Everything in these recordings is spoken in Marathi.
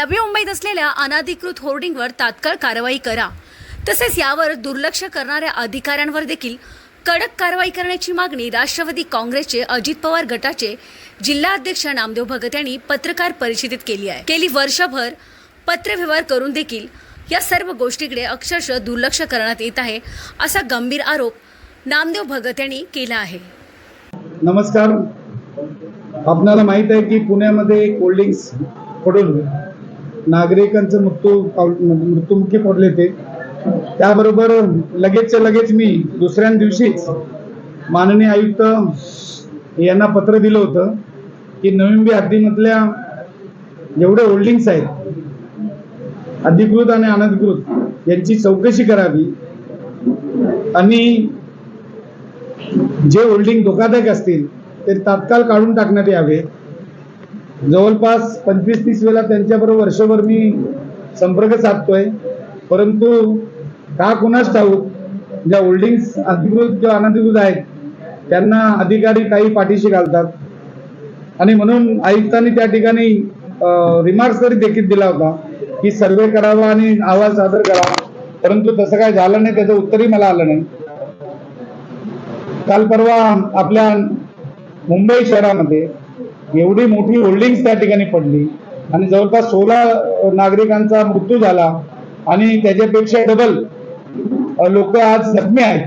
नवी मुंबईत असलेल्या अनाधिकृत होर्डिंगवर तात्काळ कारवाई करा. तसेच यावर दुर्लक्ष करणाऱ्या अधिकाऱ्यांवर देखील कडक कारवाई करण्याची मागणी राष्ट्रवादी काँग्रेसचे अजित पवार गटाचे जिल्हाध्यक्ष नामदेव भगत यांनी पत्रकार परिषदेत केली आहे. गेली वर्षभर पत्रव्यवहार करून देखील या सर्व गोष्टीकडे अक्षरशः दुर्लक्ष करण्यात येत आहे असा गंभीर आरोप नामदेव भगत यांनी केला आहे. नमस्कार. आपणाला माहीत आहे की पुण्यामध्ये कोल्ड्रिंक्स पडून नागरिकांचं मृत्यू पाव- मृत्युमुखी पडले ते. त्याबरोबर लगेचच्या लगेच मी दुसऱ्या दिवशीच माननीय आयुक्त यांना पत्र दिलं होतं की नवीन हद्दीमधल्या जेवढे होल्डिंग्स आहेत अधिकृत आणि अनधिकृत यांची चौकशी करावी. आणि जे होल्डिंग धोकादायक असतील ते तात्काळ काढून टाकण्यात यावे. जवळपास पंचवीस तीस वेळा त्यांच्याबरोबर वर्षभर मी संपर्क साधतोय. परंतु का कुणास ठाऊक ज्या होल्डिंग्स अधिकृत किंवा अनधिकृत आहेत त्यांना अधिकारी काही पाठीशी घालतात. आणि म्हणून आयुक्तांनी त्या ठिकाणी रिमार्क्स तरी देखील दिला होता की सर्वे करावा आणि अहवाल सादर करावा. परंतु तसं काय झालं नाही त्याचं उत्तरही मला आलं नाही. काल परवा आपल्या मुंबई शहरामध्ये एवढी मोठी होल्डिंग्स त्या ठिकाणी पडली. आणि जवळपास सोळा नागरिकांचा मृत्यू झाला. आणि त्याच्यापेक्षा डबल लोक आज जखमी आहेत.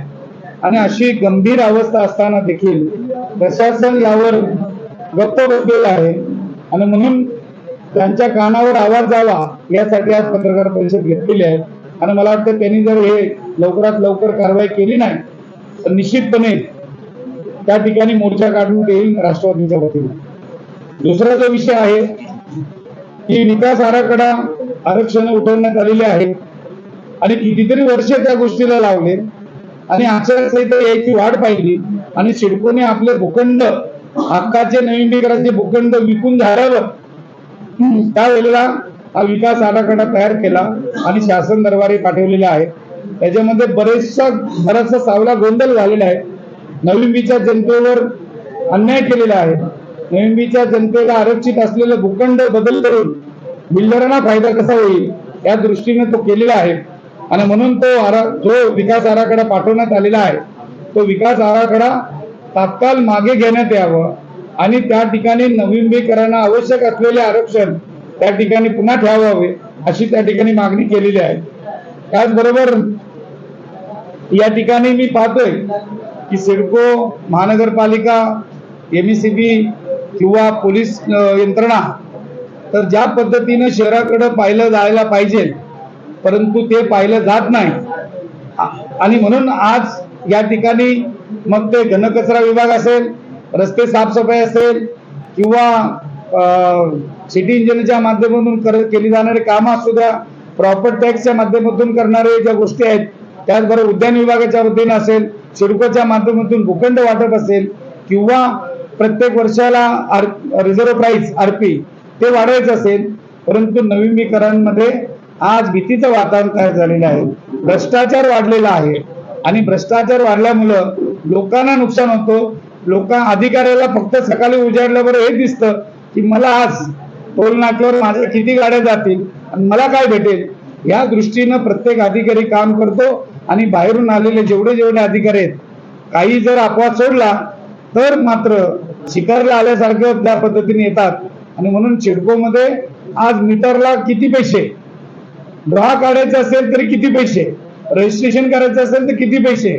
आणि अशी गंभीर अवस्था असताना देखील प्रशासन यावर गप्प बसलेलं आहे. आणि म्हणून त्यांच्या कानावर आवाज जावा यासाठी आज पत्रकार परिषद घेतलेली आहे. आणि मला वाटतं त्यांनी जर हे लवकरात लवकर कारवाई केली नाही तर निश्चितपणे त्या ठिकाणी मोर्चा काढण्यात येईल राष्ट्रवादीच्या वतीने. दुसरा जो विषय आहे की विकास आराखडा आरक्षण उठवण्यात आलेले आहे. आणि कितीतरी वर्ष त्या गोष्टीला लावले. आणि आचारसंहिता यायची वाट पाहिली. आणि सिडकोने आपले भूखंड हक्काचे नवीनीकरणाचे भूखंड विकून झाल्यावर त्यावेळेला हा विकास आराखडा तयार केला आणि शासन दरबारी पाठवलेला आहे. त्याच्यामध्ये बरेचसा बराचसा सावला गोंधळ झालेला आहे. नवीनबीच्या जनतेवर अन्याय केलेला आहे. नवीनबीच्या जनतेला आरक्षित असलेलं भूखंड बदल करून बिल्डरांना फायदा कसा होईल या दृष्टीने तो केलेला आहे. आणि म्हणून तो आरा जो विकास आराखडा पाठवण्यात आलेला आहे तो विकास आराखडा तात्काळ मागे घेण्यात यावं आणि त्या ठिकाणी नवीनबीकरांना आवश्यक असलेले आरक्षण त्या ठिकाणी पुन्हा ठेवावे अशी त्या ठिकाणी मागणी केलेली आहे. त्याचबरोबर या ठिकाणी मी पाहतोय की सिडको महानगरपालिका एमईसीबी किंवा पोलीस यंत्रणा तर ज्या पद्धतीनं शहराकडं पाहिलं जायला पाहिजे परंतु ते पाहिलं जात नाही. आणि म्हणून आज या ठिकाणी मग ते घनकचरा विभाग असेल रस्ते साफसफाई असेल किंवा सिटी इंजिनच्या माध्यमातून कर केली जाणारी कामं असू द्या प्रॉपर्टी टॅक्सच्या माध्यमातून करणारे ज्या गोष्टी आहेत त्याचबरोबर उद्यान विभागाच्या वतीनं असेल सिडकोच्या माध्यमातून भूखंड वाटप असेल किंवा प्रत्येक वर्षाला आर रिझर्व्ह प्राईस आरपी ते वाढवायचं असेल परंतु नवीनीकरणामध्ये आज भीतीचं वातावरण तयार झालेलं आहे. भ्रष्टाचार वाढलेला आहे. आणि भ्रष्टाचार वाढल्यामुळं लोकांना नुकसान होतो. लोक अधिकाऱ्याला फक्त सकाळी उजाडल्यावर हे दिसतं की मला आज टोल नाक्यावर माझ्या किती गाड्या जातील आणि मला काय भेटेल? या दृष्टीनं प्रत्येक अधिकारी काम करतो आणि बाहेरून आलेले जेवढे जेवढे अधिकारी आहेत काही जर अपवाद सोडला तर मात्र शिकारला आल्यासारखं त्या पद्धतीने येतात. आणि म्हणून सिडकोमध्ये आज मीटरला किती पैसे? ड्रॉ काढायचं असेल तरी किती पैसे? रजिस्ट्रेशन करायचं असेल तर किती पैसे?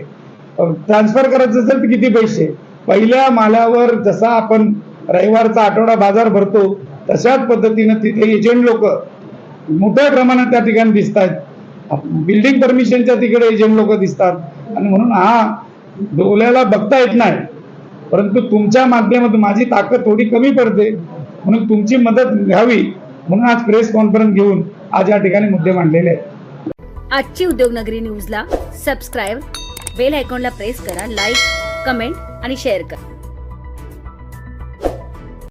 ट्रान्सफर करायचं असेल तर किती पैसे? पहिल्या माल्यावर जसा आपण रविवारचा आठवडा बाजार भरतो तशाच पद्धतीनं तिथे एजंट लोक मोठ्या प्रमाणात त्या ठिकाणी दिसत आहेत बिल्डिंग परमिशनच्या तिकडे एजंट लोक दिसतात. आणि म्हणून हा डोल्याला बघता येत नाही. परंतु तुमच्या माध्यमातून माझी ताकद थोडी कमी पडते. म्हणून तुमची मदत घ्यावी. म्हणून आज प्रेस कॉन्फरन्स घेऊन आज या ठिकाणी मुद्दे मांडलेले आहेत. आजची उद्योगनगरी न्यूजला सबस्क्राईब बेल आयकॉनला प्रेस करा लाईक कमेंट आणि शेअर करा.